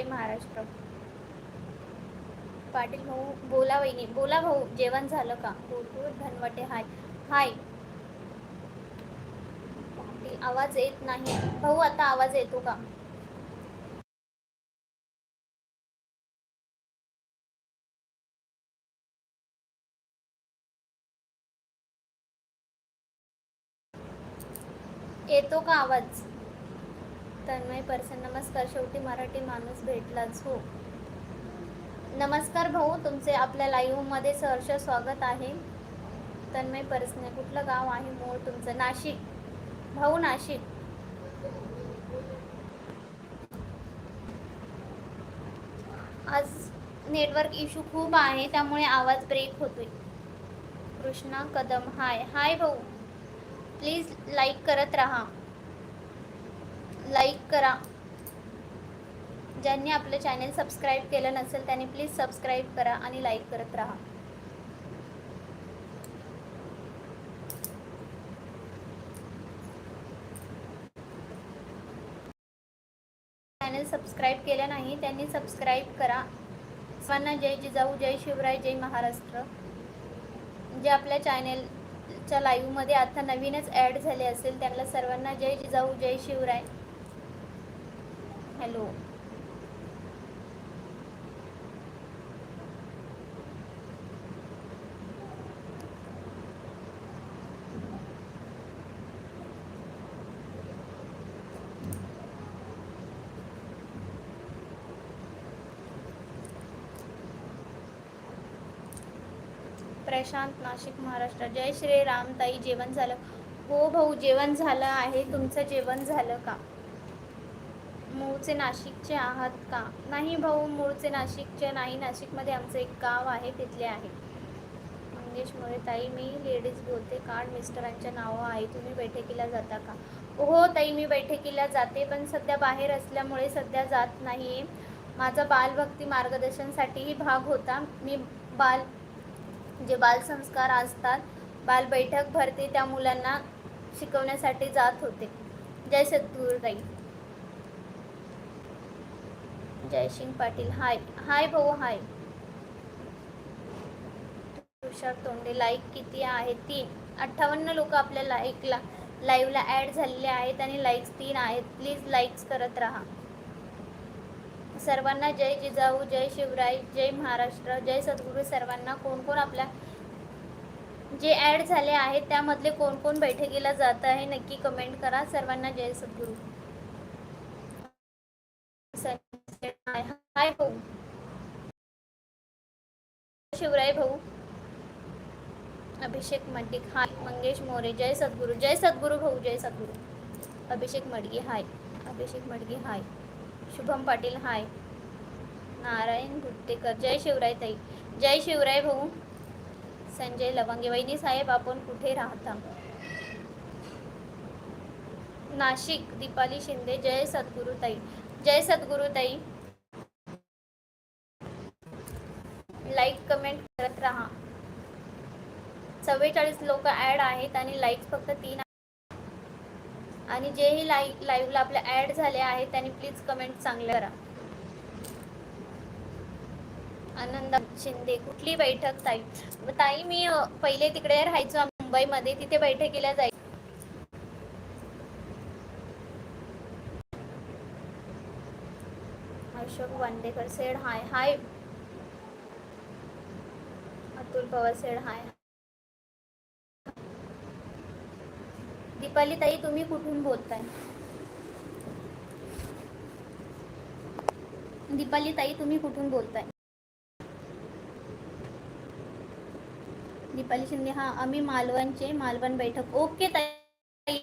जय महाराष्ट्र. पाटील भाऊ बोला वहिनी बोला भाऊ जेवण झालं का? भरपूर धनवटे हाय. हाय. पाटील आवाज येत नाही. भाऊ आता आवाज येतो का? येतो का आवाज? तन्मय पर्सन नमस्कार. शेवटी मराठी माणूस भेटलाच हो. नमस्कार भाऊ तुमचे आपल्या लाईव्हमध्ये सहर्ष स्वागत आहे. तन्मय पर्सन कुठलं गाव आहे मूळ तुमचं? नाशिक. भाऊ नाशिक. आज नेटवर्क इश्यू खूप आहे त्यामुळे आवाज ब्रेक होतोय. कृष्णा कदम हाय हाय भाऊ. प्लीज लाईक करत राहा. लाईक करा. ज्यांनी आपलं चॅनेल सबस्क्राईब केलं नसेल त्यांनी प्लीज सबस्क्राईब करा आणि लाईक करत राहा. चॅनल सबस्क्राईब केलं नाही त्यांनी सबस्क्राईब करा. सर्वांना जय जिजाऊ जय शिवराय जय महाराष्ट्र. जे आपल्या चॅनेलच्या लाईव्हमध्ये आता नवीनच ॲड झाले असेल त्यांना सर्वांना जय जिजाऊ जय शिवराय. हॅलो. प्रशांत नाशिक महाराष्ट्र. जय श्री राम ताई जेवण झालं? हो भाऊ जेवण झालं आहे. तुमचं जेवण झालं का? मूळचे नाशिकचे आहात का? नाही भाऊ मूळचे नाशिकचे नाही. नाशिकमध्ये आमचं एक गाव आहे तिथले आहे. मंगेश मोरे ताई मी लेडीज बोलते. कार्ड मिस्टरांच्या नावं आहे. तुम्ही बैठकीला जाता का? हो ताई मी बैठकीला जाते पण सध्या बाहेर असल्यामुळे सध्या जात नाही माझा बालभक्ती मार्गदर्शनसाठीही भाग होता. मी बाल जे बालसंस्कार असतात बाल बैठक भरते त्या मुलांना शिकवण्यासाठी जात होते. जय सद्गुरुताई. जयसिंग पाटील. हाय हाय भाऊ हाय. तुषार तोंडे लाईक किती आहे? तीन. अठ्ठावन्न लोक आपल्या लाईकला लाईव्हला ॲड झालेले आहेत आणि लाईक्स तीन आहेत. प्लीज लाईक्स करत राहा. सर्वांना जय जिजाऊ जय शिवराय जय महाराष्ट्र जय सद्गुरू. सर्वांना कोण कोण आपल्या जे ॲड झाले आहेत त्यामधले कोण कोण बैठकीला जात आहे नक्की कमेंट करा. सर्वांना जय सद्गुरू. हाय भाऊ. शिवराय भाऊ. अभिषेक मड्डिक हाय. मंगेश मोरे जय सद्गुरू. जय सद्गुरू भाऊ जय सद्गुरू. अभिषेक मडगे हाय. अभिषेक मडगे हाय. शुभम पाटील हाय. नारायण गुट्टेकर जय शिवराय ताई. जय शिवराय भाऊ. संजय लवंगे वैनी साहेब आपण कुठे राहता? नाशिक दीपाली शिंदे जय सद्गुरू ताई. जय सद्गुरू ताई लाईक कमेंट करत राहा चव्वेचाळीस लोक ॲड आहेत आणि लाईक्स फक्त तीन आणि जेही लाईक लाईव्हला आपल्या ॲड झाले आहेत त्यांनी प्लीज कमेंट चांगले करा. आनंद शिंदे कुठली बैठक ताई? ताई मी पहिले तिकडे राहायचो मुंबईमध्ये तिथे बैठकीला जायचं Ashok Wandekar said hi hi. Atul Pawar said hi. Deepali ताई तुम्ही कुठून बोलताय? दीपाली ताई तुम्ही कुठून बोलताय? दीपाली शिंदे हा आम्ही मालवणचे मालवण बैठक. ओके ताई.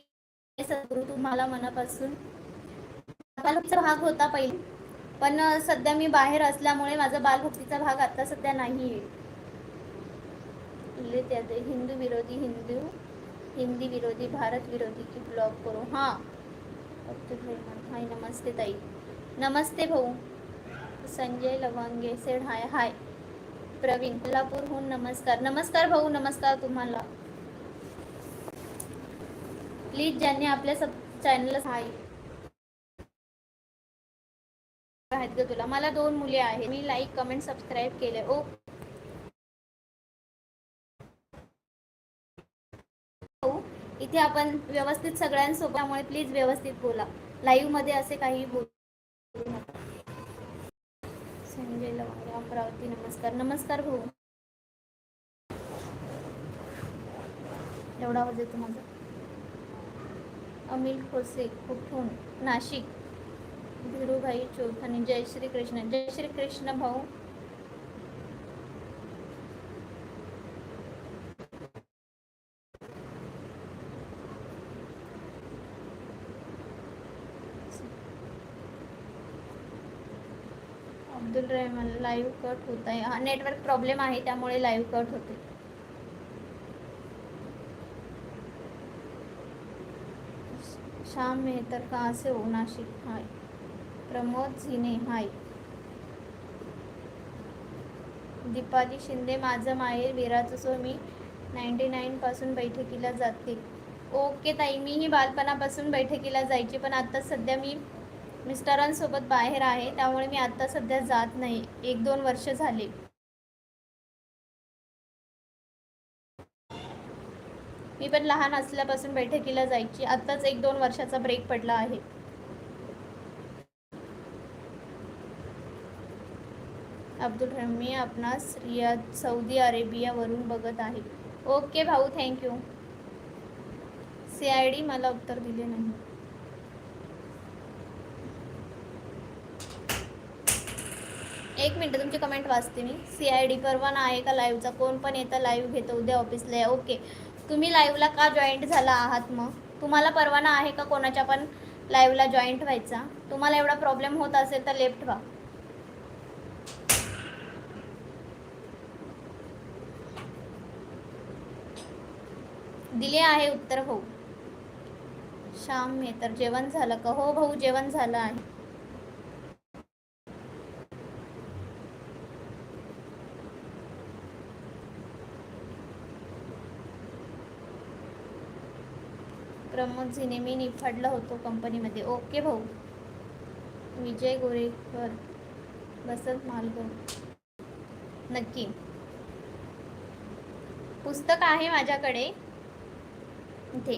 सद्गुरू तुम्हाला मनापासून. बालभक्तीचा भाग होता पहिले पण सध्या मी बाहेर असल्यामुळे माझा बालभक्तीचा भाग आता सध्या नाही आहे हिंदू विरोधी हिंदू हिंदी विरोधी भारत विरोधी की ब्लॉग करू? हां. अब्दुल रहमान हाय नमस्ते ताई. नमस्ते भाऊ. Sanjay Lavange said hi hi Pravin कोल्हापूरहून नमस्कार. नमस्कार भाऊ नमस्कार तुम्हाला. प्लीज ज्यांनी आपल्या सब चॅनलला हाय आहेत ग तुला. मला दोन मुले आहेत. मी लाईक कमेंट सबस्क्राईब केले ओ इथे आपण व्यवस्थित सगळ्यांसोबत त्यामुळे प्लीज व्यवस्थित बोला. लाईव्हमध्ये असे काही बोलू नका. संजय लवांगे अमरावती नमस्कार. नमस्कार भाऊ. एवढा आवाज येतो माझा. अमिल खोसे कुठून? नाशिक. धीरूभाई चौथानी जय श्री कृष्ण जय श्री कृष्ण भाऊ. आहे मला लाईव्ह कट होत आहे. हा नेटवर्क प्रॉब्लेम आहे त्यामुळे लाईव्ह कट होते. श्याम मेहतर का से हो नाशिक? हाय. प्रमोद झिने हाय. दीपाली शिंदे माझं माहेर विराचं सो मी नाईन्टी नाईन पासून बैठकीला जाते. ओके ताई मीही बालपणापासून बैठकीला जायची पण आता सध्या मी मिस्टरांसोबत बाहेर आहे त्यामुळे मी आत्ता सध्या जात नाही. एक दोन वर्ष झाले. मी पण लहान असल्यापासून बैठकीला जायची. आत्ताच एक दोन वर्षाचा ब्रेक पडला आहे. अब्दुल रमी आपणास रियाद सौदी अरेबियावरून बघत आहे. ओके भाऊ थँक्यू सी आय डी मला उत्तर दिले नाही. एक मिनटं तुमची कमेंट वाचते मी. सी आय डी परवाना आहे का लाईव्हचा कोण पण येतं लाईव्ह घेतं उद्या ऑफिसला या. ओके तुम्ही लाईव्हला का जॉईंट झाला आहात मग? तुम्हाला परवाना आहे का कोणाच्या पण लाईव्हला जॉईंट व्हायचा? तुम्हाला एवढा प्रॉब्लेम होत असेल तर लेफ्ट व्हा. दिले आहे उत्तर भाऊ श्याम मेहतर जेवण झालं का? हो भाऊ जेवण झालं आहे. प्रमोद झिने मी निफाडला होतो कंपनीमध्ये. ओके भाऊ. विजय गोरेकर. बसंत मालगाव नक्की. पुस्तक आहे माझ्याकडे. इथे.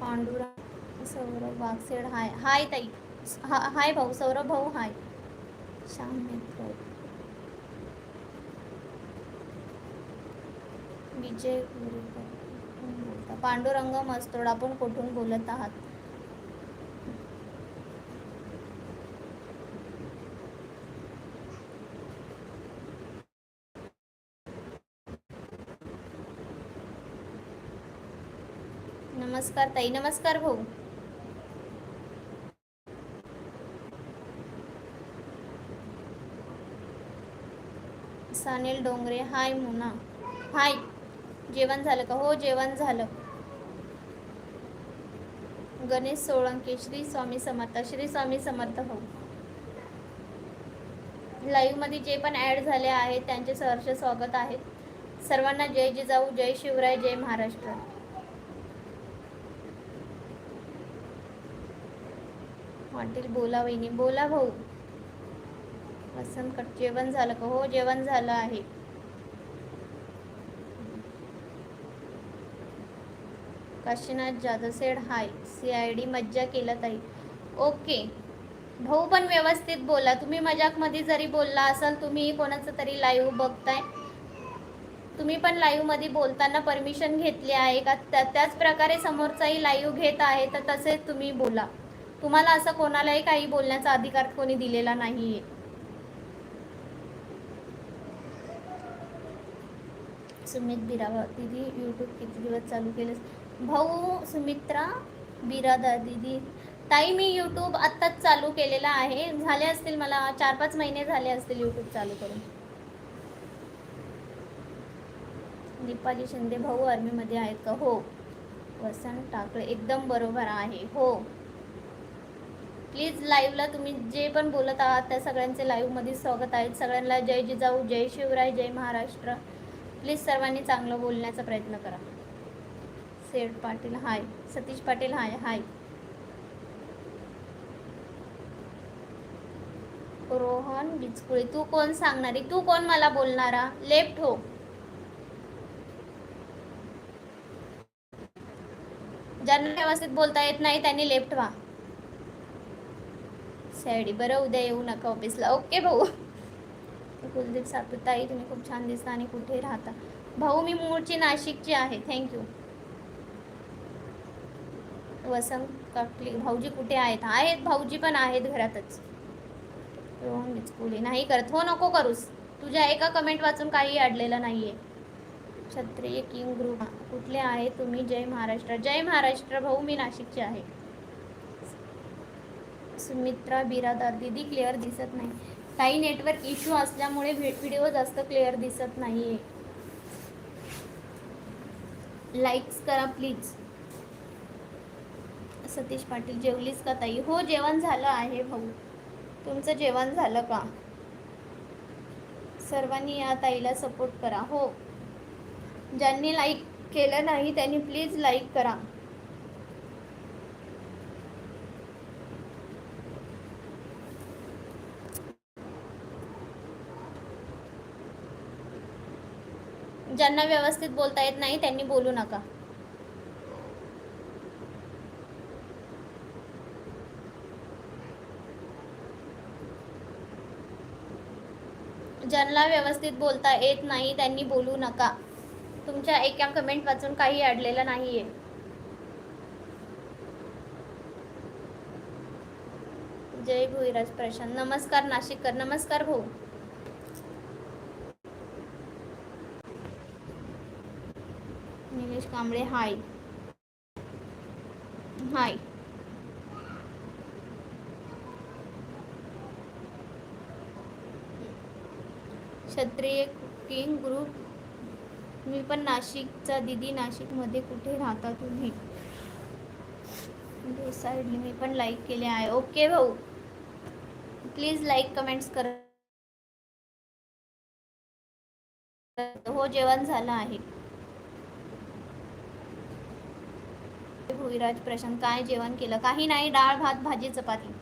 पांडुरा सौरभ वागसेड हाय. हाय ताई. हा हाय भाऊ. सौरभ भाऊ हाय. श्याम मित्र विजय बोलता पांडुरंग मस्तोड आपण कुठून बोलत आहात? नमस्कार ताई नमस्कार भाऊ. सानिल डोंगरे हाय मुना. हाय. जेवण झालं का? हो जेवण झालं. गणेश सोळंके श्री स्वामी समर्थ श्री स्वामी समर्थ हो. लाईव्हमध्ये जे पण ॲड झाले आहेत त्यांचे सहर्ष स्वागत आहे. सर्वांना जय जिजाऊ जय शिवराय जय महाराष्ट्र. वाटेल बोला वहिनी बोला भाऊ. वसंत कट जेवण झालं का? हो जेवण झालं आहे. Kashinath Jadhav said hi C I D मज्जा केलं ताई. ओके भाऊ पण व्यवस्थित बोला. तुम्ही मजाकमध्ये जरी बोलला असाल तुम्ही कोणाचं तरी लाईव्ह बघताय. तुम्ही पण लाईव्हमध्ये बोलताना परमिशन घेतली आहे का? त्या त्याच प्रकारे समोरचाही लाईव्ह घेत आहे तर तसेच तुम्ही बोला. तुम्हाला असं कोणालाही काही बोलण्याचा अधिकार कोणी दिलेला नाहीये. सुमित बिरावा दिदी यूट्यूब किती दिवस चालू केलं भाऊ सुमित्रा बिरादा दीदी. ताई मी यूट्यूब आत्ताच चालू केलेला आहे. झाले असतील मला चार पाच महिने झाले असतील यूट्यूब चालू करून. दीपाली शिंदे भाऊ आर्मीमध्ये आहेत का? हो. वसंत टाकळे एकदम बरोबर आहे. हो. प्लीज लाईव्हला तुम्ही जे पण बोलत आहात त्या सगळ्यांचे लाईव्हमध्ये स्वागत आहे. सगळ्यांना जय जिजाऊ जय शिवराय जय महाराष्ट्र. प्लीज सर्वांनी चांगलं बोलण्याचा प्रयत्न करा. सेठ पाटील हाय. सतीश पाटील हाय हाय. रोहन बिचकुळे तू कोण सांगणारी? तू कोण मला बोलणारा? लेफ्ट हो. ज्यांना व्यवस्थित बोलता येत नाही त्यांनी लेफ्ट व्हा. सॅडी बरं उद्या येऊ नका ऑफिसला. ओके भाऊ. कुलदीप सातुताई तुम्ही खूप छान दिसता आणि कुठे राहता. भाऊ मी मूळची नाशिकची आहे. थँक्यू वसंत काकली भाऊजी कुठे आहेत? आहेत भाऊजी पण आहेत घरातच. रोहन बिचकुले नाही करत. हो नको करूस. तुझ्या एका कमेंट वाचून काही अडलेलं नाहीये. क्षत्रिय किंग ग्रुप कुठले आहे तुम्ही? जय महाराष्ट्र. जय महाराष्ट्र भाऊ मी नाशिकचे आहे. सुमित्रा बिरादार दिदी क्लिअर दिसत नाही. काही नेटवर्क इश्यू असल्यामुळे व्हिडिओ जास्त क्लिअर दिसत नाहीये. लाईक्स करा प्लीज सतीश पाटील जेवलीस का ताई? हो जेवण झालं आहे भाऊ. तुमचं जेवण झालं का? सर्वांनी या ताईला सपोर्ट करा. हो. ज्यांनी लाईक केलं नाही त्यांनी प्लीज लाईक करा. ज्यांना व्यवस्थित बोलता येत नाही त्यांनी बोलू नका. ज्यांना व्यवस्थित बोलता येत नाही त्यांनी बोलू नका. तुमच्या एका कमेंट वाचून काही अडलेलं नाहीये. जय भुईराज प्रशांत. नमस्कार नाशिककर. नमस्कार भाऊ. निलेश कांबळे हाय हाय क्षत्रिय किंग ग्रुप. मी पण नाशिकचा दिदी नाशिकमध्ये कुठे राहता तुम्ही? साईडली मी पण लाईक केले आहे. ओके भाऊ. प्लीज लाईक कमेंट्स कर. हो जेवण झालं आहे. भुईराज प्रशांत काय जेवण केलं? काही नाही डाळ भात भाजी चपाती.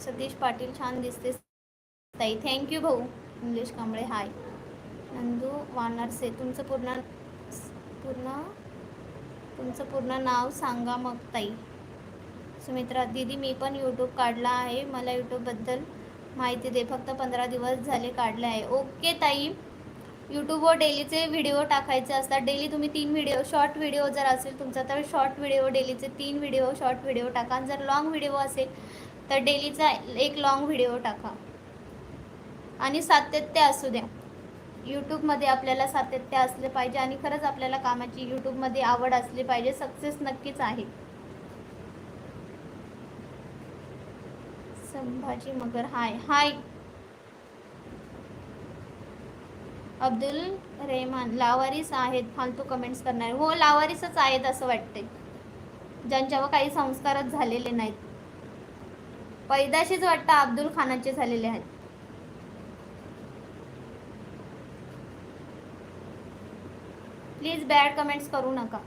सतीश पाटील छान दिसते. ताई थँक्यू भाऊ. इंग्लिश कांबळे हाय नंदू वानरसे तुमचं पूर्ण पूर्ण तुमचं पूर्ण नाव सांगा मग ताई. सुमित्रा दीदी मी पण यूट्यूब काढला आहे. मला यूट्यूबबद्दल माहिती दे. फक्त पंधरा दिवस झाले काढले आहे. ओके ताई. यूट्यूबवर डेलीचे व्हिडिओ टाकायचे असतात. डेली तुम्ही तीन व्हिडिओ शॉर्ट व्हिडिओ जर असेल तुमचा तर शॉर्ट व्हिडिओ डेलीचे तीन व्हिडिओ शॉर्ट व्हिडिओ टाका. जर लॉंग व्हिडिओ असेल तर डेलीचा एक लॉंग व्हिडिओ टाका. आणि सातत्य असू द्या. यूट्यूबमध्ये आपल्याला सातत्य असले पाहिजे आणि खरंच आपल्याला कामाची यूट्यूबमध्ये आवड असली पाहिजे. सक्सेस नक्कीच आहे. संभाजी मगर हाय हाय. अब्दुल रेहमान लावारीस आहेत फालतू कमेंट्स करणारे. हो लावारीसच आहेत असं वाटते ज्यांच्यावर काही संस्कारच झालेले नाहीत. पैदाशीच वाटतं अब्दुल खानाचे झालेले आहेत. प्लीज बॅड कमेंट्स करू नका.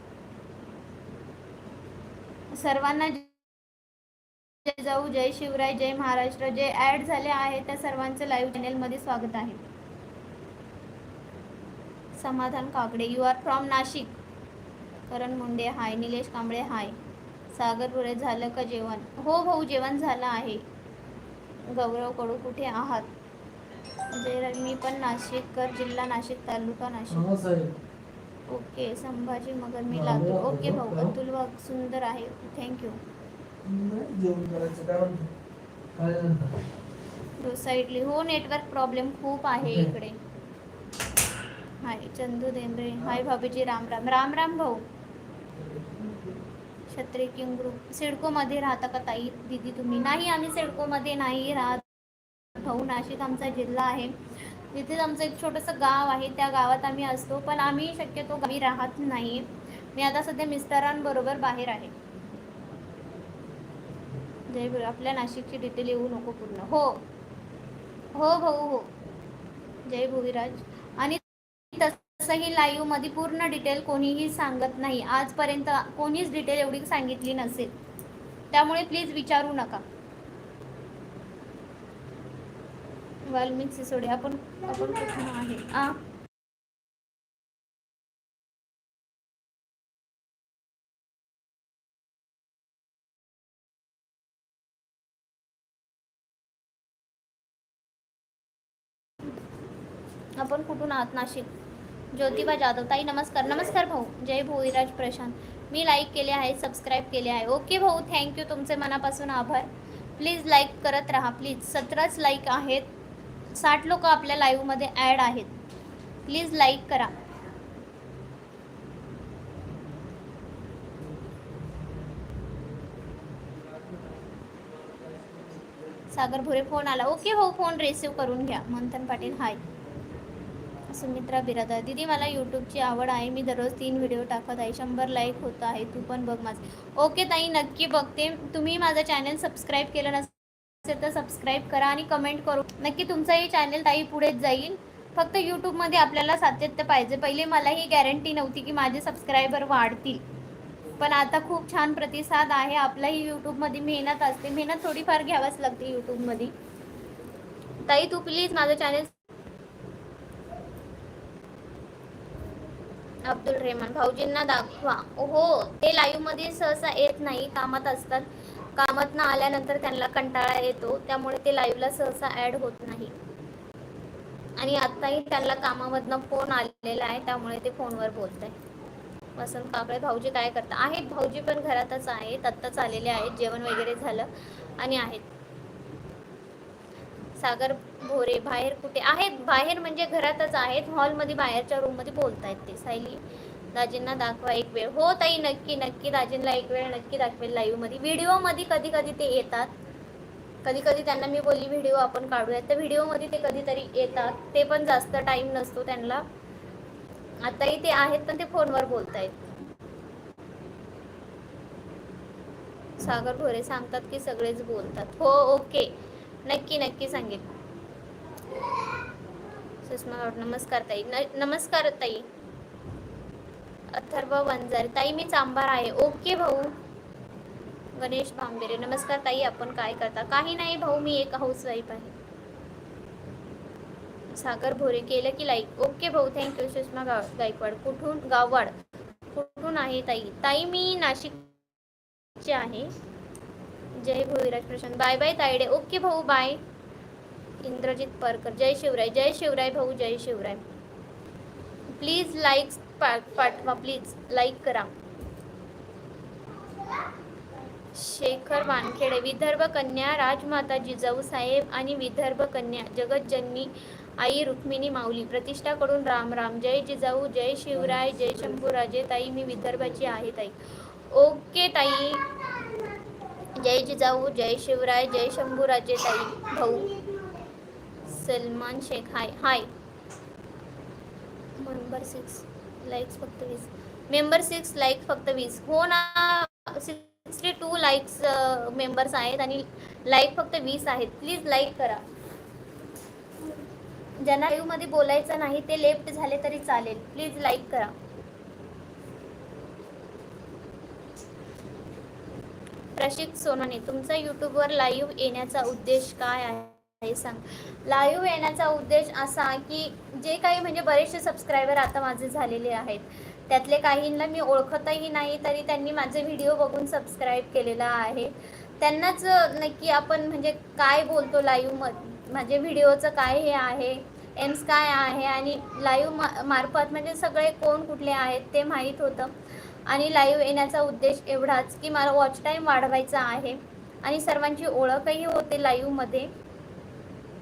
सर्वांना जय जाऊ जय शिवराय जय महाराष्ट्र. जे ऍड झाले आहे त्या सर्वांचं लाईव्ह चॅनेलमध्ये स्वागत आहे. Samadhan Kakade you are from Nashik. Karan Munde hi. Nilesh Kamble hi. Sagar पुरे झालं का जेवण? हो भाऊ जेवण झालं आहे. गौरव कडू कुठे आहात? जय मी पण नाशिककर जिल्हा नाशिक तालुका नाशिक. ओके संभाजी मगर मी लातूर ओके भाऊ अतुल वाघ सुंदर आहे. थँक्यू साईडली हो नेटवर्क प्रॉब्लेम खूप आहे इकडे. हाय चंदू देंद्रे हाय भाभीजी राम राम. राम राम भाऊ. क्षत्रिय किंग ग्रुप सिडकोमध्ये राहता का ताई दिदी तुम्ही? नाही आम्ही सिडकोमध्ये नाही राहत. भाऊ नाशिक आमचा जिल्हा आहे. तिथेच आमचं एक छोटंसं गाव आहे त्या गावात आम्ही असतो पण आम्ही शक्यतो गावी राहत नाही. मी आता सध्या मिस्टरांबरोबर बाहेर आहे. जय गुरु आपल्या नाशिकची डिटेल येऊ नको पूर्ण. हो. हो भाऊ हो. जय भुविराज आणि तसंही लाईव्हमध्ये पूर्ण डिटेल कोणीही सांगत नाही. आजपर्यंत कोणीच डिटेल एवढी सांगितली नसेल. त्यामुळे प्लीज विचारू नका. वाल्मिक सिसोडे आपण आपण कुठून आहे. आ आपण कुठून आहात? नाशिक. ज्योतिबा जाधव. ताई नमस्कार. नमस्कार भाऊ. जय भोईराज प्रशांत. मी लाईक केले आहे सबस्क्राईब केले आहे. ओके भाऊ थँक्यू तुमचे मनापासून आभार. प्लीज लाईक करत राहा. प्लीज सतराच लाईक आहेत. साठ लोक आपल्या लाईव्हमध्ये ॲड आहेत. प्लीज लाईक करा. सागर भोरे फोन आला. ओके हो फोन रिसिव्ह करून घ्या. मंथन पाटील हाय सुमित्रा बिरादर दीदी मला यूट्यूबची आवड आहे. मी दररोज तीन व्हिडिओ टाकत आहे. शंभर लाईक होत आहे. तू पण बघ माझे. ओके ताई नक्की बघते. तुम्ही माझं चॅनल सबस्क्राईब केलं नसेल तर सबस्क्राईब करा आणि कमेंट करू. नक्की तुमचंही चॅनल ताई पुढेच जाईल. फक्त यूट्यूबमध्ये आपल्याला सातत्य पाहिजे. पहिले मला ही गॅरंटी नव्हती की माझे सबस्क्रायबर वाढतील. पण आता खूप छान प्रतिसाद आहे. आपलाही यूट्यूबमध्ये मेहनत असते. मेहनत थोडीफार घ्यावीच लागते यूट्यूबमध्ये ताई तू प्लीज माझं चॅनल अब्दुल रेहमान भाऊजींना दाखवा. हो ते लाईव्हमध्ये सहसा येत नाही. कामात असतात. कामात आल्यानंतर त्यांना कंटाळा येतो त्यामुळे ते लाईव्हला सहसा ऍड होत नाही. आणि आत्ताही त्यांना कामामधनं फोन आलेला आहे त्यामुळे ते फोनवर बोलत आहे वसंत काकडे भाऊजी काय करता? आहेत भाऊजी पण घरातच आहेत आत्ताच आलेले आहेत जेवण वगैरे झालं आणि आहेत. सागर भोरे बाहेर कुठे? आहेत बाहेर म्हणजे घरातच आहेत हॉलमध्ये बाहेरच्या रूममध्ये बोलतायत ते सायली. दाजींना दाखवा एक वेळ. हो ताई नक्की नक्की दाजींना एक वेळ नक्की दाखवेल लाईव्हमध्ये व्हिडिओमध्ये कधी कधी ते येतात. कधी कधी त्यांना मी बोलली व्हिडिओ आपण काढूयात. तर व्हिडिओमध्ये ते कधीतरी येतात. ते पण जास्त टाईम नसतो त्यांना. आताही ते आहेत पण ते फोनवर बोलतायत. सागर भोरे सांगतात की सगळेच बोलतात. हो ओके. नक्की नक्की सांगेल सुषमा नमस्कार ताई. न- नमस्कार ताई. अथर्व वंजर. ताई मी चांभार आहे. ओके भाऊ. गणेश भांबेरे नमस्कार ताई आपण काय करता? काही नाही भाऊ मी एक हाऊसवाईफ आहे. सागर भोरे केलं की लाईक ओके भाऊ थँक्यू सुषमा गाव गायकवाड. कुठून? गाववाड. कुठून आहे ताई? ताई मी नाशिकचे आहे. जय Bhoiraj Prashant bye bye Tayde okay भाऊ बाय. इंद्रजित परकर. जय शिवराय. जय शिवराय भाऊ जय शिवराय. प्लीज लाईक पाठवा प्लीज लाईक करा. शेखर वानखेडे विदर्भ कन्या राजमाता जिजाऊ साहेब आणि विदर्भ कन्या जगतजननी आई रुक्मिणी माऊली. प्रतिष्ठाकडून राम राम. जय जिजाऊ जय शिवराय जय शंभूराजे ताई मी विदर्भाची आहे ताई. ओके ताई. जय जिजाऊ जय शिवराय जय शंभूराजे ताई. भाऊ Salman Shaikh hi hi. Number six likes फक्त वीस. मेंबर सिक्स लाईक फक्त वीस. हो ना सिक्स्टी टू लाईक्स मेंबर्स आहेत आणि लाईक फक्त वीस आहेत. प्लीज लाईक करा. ज्यांना लाईव्हमध्ये बोलायचं नाही ते लेफ्ट झाले तरी चालेल. प्लीज लाईक करा. प्रशिक सोनाने तुमचा यूट्यूबवर लाईव्ह येण्याचा उद्देश काय आहे? सांग. लाईव्ह येण्याचा उद्देश असा की जे काही म्हणजे बरेचसे सबस्क्रायबर आता माझे झालेले आहेत. त्यातले काहींना मी ओळखतही नाही तरी त्यांनी माझे व्हिडिओ बघून सबस्क्राईब केलेला आहे. त्यांनाच नक्की आपण म्हणजे काय बोलतो लाईव्ह म म्हणजे व्हिडिओचं काय हे आहे एम्स काय आहे आणि लाईव्ह मा मार्फत म्हणजे सगळे कोण कुठले आहेत ते माहीत होतं. आणि लाईव्ह येण्याचा उद्देश एवढाच की मला वॉच टाईम वाढवायचा आहे. आणि सर्वांची ओळखही होते लाईव्हमध्ये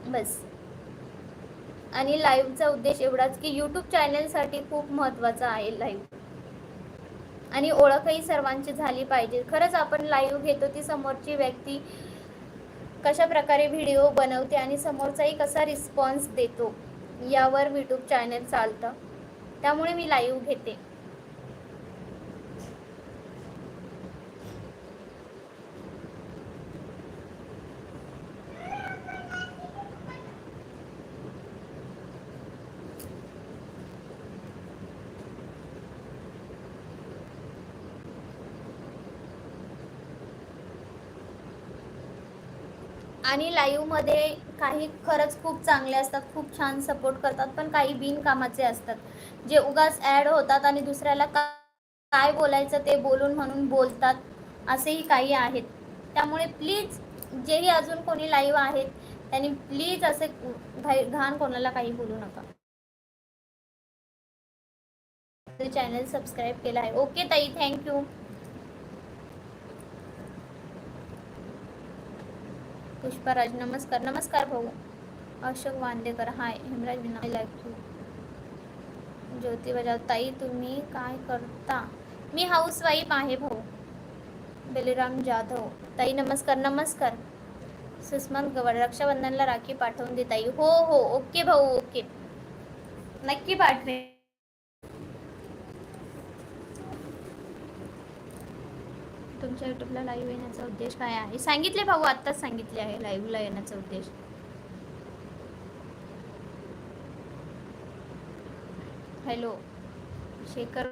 बस. आणि लाईव्हचा उद्देश एवढाच की यूट्यूब चॅनलसाठी खूप महत्त्वाचा आहे लाईव्ह आणि ओळखही सर्वांची झाली पाहिजे. खरंच आपण लाईव्ह घेतो ती समोरची व्यक्ती कशा प्रकारे व्हिडिओ बनवते आणि समोरचाही कसा रिस्पॉन्स देतो यावर यूट्यूब चॅनल चालतं. त्यामुळे मी लाईव्ह घेते. आणि लाईव्हमध्ये काही खरंच खूप चांगले असतात खूप छान सपोर्ट करतात पण काही बिनकामाचे असतात. जे उगाच ॲड होतात आणि दुसऱ्याला का काय बोलायचं ते बोलून म्हणून बोलतात असेही काही आहेत. त्यामुळे प्लीज जेही अजून कोणी लाईव्ह आहेत त्यांनी प्लीज असे घाण कोणाला काही बोलू नका. चॅनल सबस्क्राईब केला आहे. ओके ताई थँक्यू पुष्पराज, नमस्कार नमस्कार भाऊ। Ashok Wandekar, hi, Hemraj I like you ताई, तुम्ही काय करता? मी हाऊसवाईफ आहे भाऊ. बलिराम जाधव. ताई, नमस्कार नमस्कार. सुषमा गवड रक्षाबंधनला राखी पाठवून दे ताई. हो हो, ओके भाऊ, ओके. नक्की पाठवे तुमच्या युट्यूबला लाईव्ह येण्याचा उद्देश काय आहे? सांगितले भाऊ आत्ताच सांगितले आहे लाईव्हला येण्याचा उद्देश. हॅलो शेखर.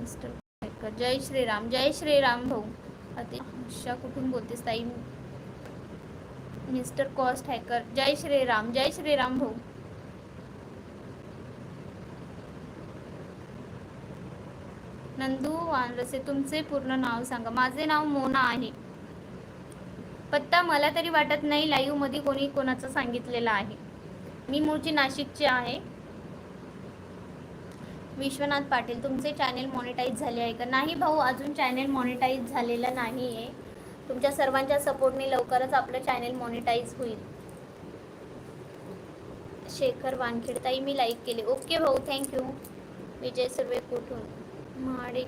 मिस्टर शेखर. जय श्रीराम जय श्रीराम भाऊ. अतिशा कुठून बोलतेस ताई? मिस्टर कॉस्ट हॅकर जय श्रीराम जय श्रीराम भाऊ. नंदू वानरसे तुमचे पूर्ण नाव सांगा. माझे नाव मोना आहे. पत्ता मला तरी वाटत नाही लाईव्हमध्ये कोणी कोणाचं सांगितलेलं आहे. मी मूळची नाशिकची आहे. विश्वनाथ पाटील तुमचे चॅनेल मॉनिटाईज झाले आहे का? नाही भाऊ अजून चॅनेल मॉनिटाईज झालेलं नाही आहे तुमच्या सर्वांच्या सपोर्टने लवकरच आपलं चॅनेल मॉनिटाईज होईल. शेखर वानखेडताई मी लाईक केले. ओके भाऊ थँक्यू विजय सर्वे कुठून? महाडे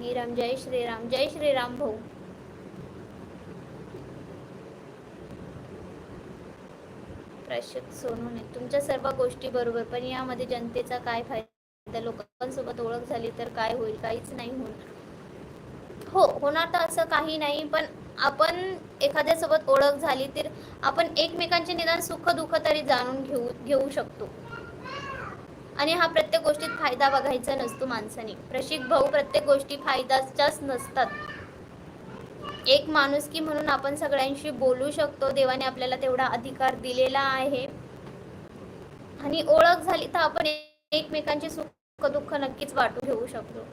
गिराम जय श्रीराम जय श्रीराम भाऊ. प्रशांत सोनूने तुमच्या सर्व गोष्टी बरोबर पण यामध्ये जनतेचा काय फायदा? लोकांसोबत ओळख झाली तर काय होईल? काहीच नाही होणार. हो होणार तर असं काही नाही पण आपण एखाद्यासोबत ओळख झाली तर आपण एकमेकांचे निदान सुख दुःख तरी जाणून घेऊ घेऊ शकतो. आणि हा प्रत्येक गोष्टीत फायदा बघायचा नसतो माणसाने. प्रशिक भाऊ प्रत्येक गोष्टी फायद्याच्याच नसतात. एक माणुसकी म्हणून आपण सगळ्यांशी बोलू शकतो. देवाने आपल्याला तेवढा अधिकार दिलेला आहे. आणि ओळख झाली तर आपण एकमेकांचे सुख दुःख नक्कीच वाटू घेऊ शकतो.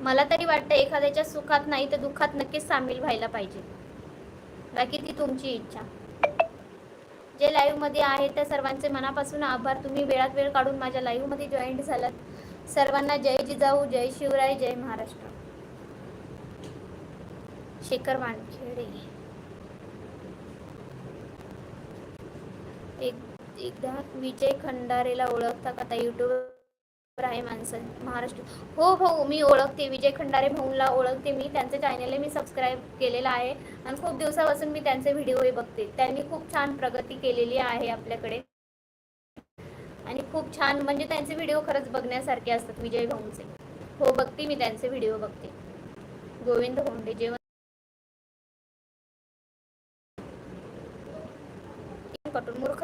मला तरी वाटतं एखाद्याच्या सुखात नाही तर दुःखात नक्कीच सामील व्हायला पाहिजे. बाकी ती तुमची इच्छा. जे लाईव्हमध्ये आहे त्या सर्वांचे मनापासून आभार. तुम्ही वेळात वेळ काढून माझ्या लाईव्हमध्ये झालात. सर्वांना जय जिजाऊ जय शिवराय जय महाराष्ट्र. शेखर वानखेडे. एक एकदा विजय खंडारेला ओळखता का? आता युट्यूबवर आहे माणसं महाराष्ट्र. हो भाऊ मी ओळखते. विजय खंडारे भाऊला ओळखते मी. त्यांचं चॅनल मी सबस्क्राईब केलेलं आहे. आणि खूप दिवसापासून मी त्यांचे व्हिडिओही बघते. त्यांनी खूप छान प्रगती केलेली आहे आपल्याकडे. आणि खूप छान म्हणजे त्यांचे व्हिडिओ खरंच बघण्यासारखे असतात विजय भाऊंचे. हो बघते मी त्यांचे व्हिडिओ बघते. गोविंद होंडे जेवण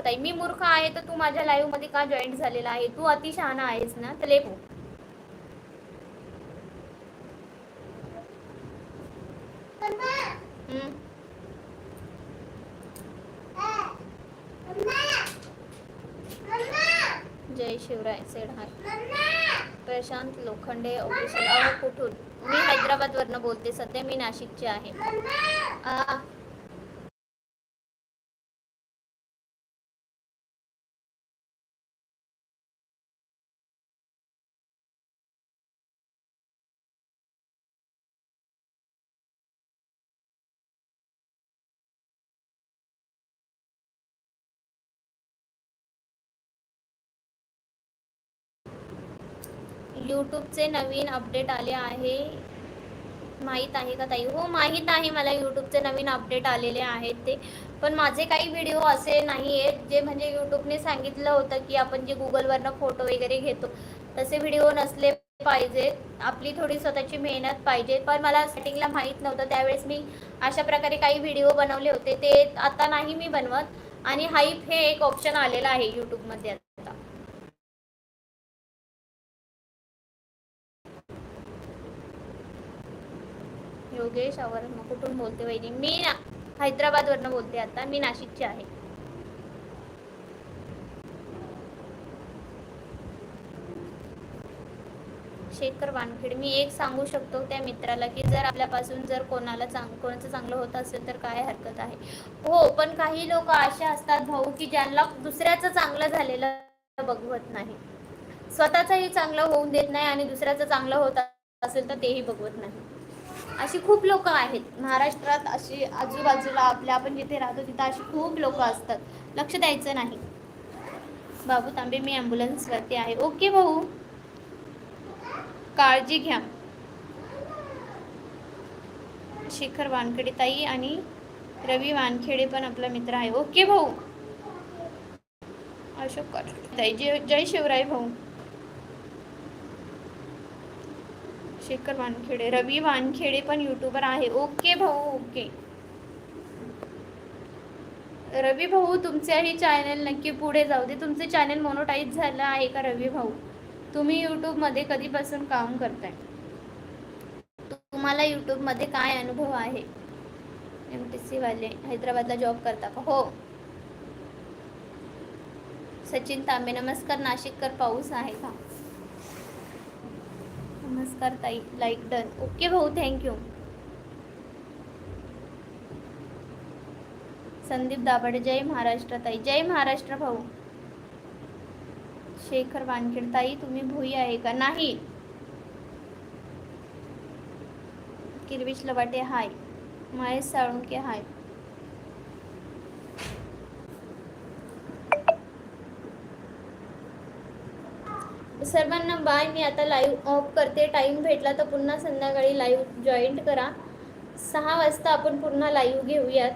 कटून मी मूर्ख आहे तर तू माझ्या लाईव्हमध्ये का जॉईन झालेला आहे? तू अतिशहाणा आहेस ना? तर लेखो जय Shivray said hi Prashant Lokhande official कुठून? मी हैदराबाद वरनं बोलते सध्या मी नाशिकची आहे. यूट्यूबचे नवीन अपडेट आले आहे. माहीत आहे का ताई? हो माहीत आहे मला यूट्यूबचे नवीन अपडेट आलेले आहेत ते. पण माझे काही व्हिडिओ असे नाही आहेत जे म्हणजे यूट्यूबने सांगितलं होतं की आपण जे गुगलवरनं फोटो वगैरे घेतो तसे व्हिडिओ नसले पाहिजेत. आपली थोडी स्वतःची मेहनत पाहिजे. पण मला स्टार्टिंगला माहीत नव्हतं. त्यावेळेस मी अशा प्रकारे काही व्हिडिओ बनवले होते. ते आता नाही मी बनवत. आणि हाईप हे एक ऑप्शन आलेलं आहे यूट्यूबमध्ये आता योगेश आवर कुठून बोलते वहिनी? मी हैदराबादवरनं बोलते आता. मी नाशिकची आहे. शेखर वानखेड मी एक सांगू शकतो त्या मित्राला की जर आपल्यापासून जर कोणाला चांग कोणाचं चांगलं होत असेल तर काय हरकत आहे? हो पण काही लोक असे असतात भाऊ की ज्यांना दुसऱ्याचं चांगलं झालेलं बघवत नाही. स्वतःचंही चांगलं होऊन देत नाही आणि दुसऱ्याचं चांगलं होत असेल तर तेही बघवत नाही. अशी खूप लोक आहेत. महाराष्ट्रात अशी आजूबाजूला आपल्या आपण जिथे राहतो तिथं अशी खूप लोक असतात. लक्ष द्यायचं नाही. बाबू तांबे मी ॲम्ब्युलन्सवरती आहे. ओके भाऊ. काळजी घ्या. शेखर वानखेडे ताई आणि रवी वानखेडे पण आपला मित्र आहे. ओके भाऊ. अशोक ताई जय जय शिवराय भाऊ. शेखर वानखेडे रवी वानखेडे पण युट्यूबर आहे. ओके भाऊ ओके. रवी भाऊ तुमचेही चॅनल नक्की पुढे जाऊ दे. तुमचे चॅनल मोनोटाईज झालं आहे का रवी भाऊ? तुम्ही यूट्यूबमध्ये कधीपासून काम करताय? तुम्हाला यूट्यूबमध्ये काय अनुभव आहे? एम टी सी वाले हैदराबादला जॉब करता का? हो. सचिन तांबे नमस्कार. नाशिककर पाऊस आहे का? नमस्कार ताई लाईक डन ओके भाऊ थँक्यू संदीप दाभाडे जय महाराष्ट्र ताई. जय महाराष्ट्र भाऊ. शेखर वानखेड ताई तुम्ही भुई आहे का? नाही. किरविश लवाटे हाय महेश साळुंके हाय सर्वांना बाय मी आता लाईव्ह ऑफ करते. टाईम भेटला तर पुन्हा संध्याकाळी लाईव्ह जॉईंट करा. सहा वाजता आपण पुन्हा लाईव्ह घेऊयात.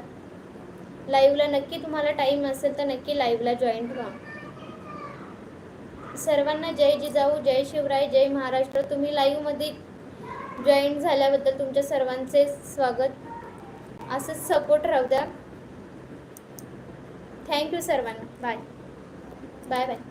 लाईव्हला नक्की तुम्हाला टाईम असेल तर नक्की लाईव्हला जॉईंट व्हा सर्वांना जय जिजाऊ जय शिवराय जय महाराष्ट्र. तुम्ही लाईव्हमध्ये जॉईन झाल्याबद्दल तुमच्या सर्वांचे स्वागत. असंच सपोर्ट राहू द्या. थँक्यू सर्वांना. Bye bye bye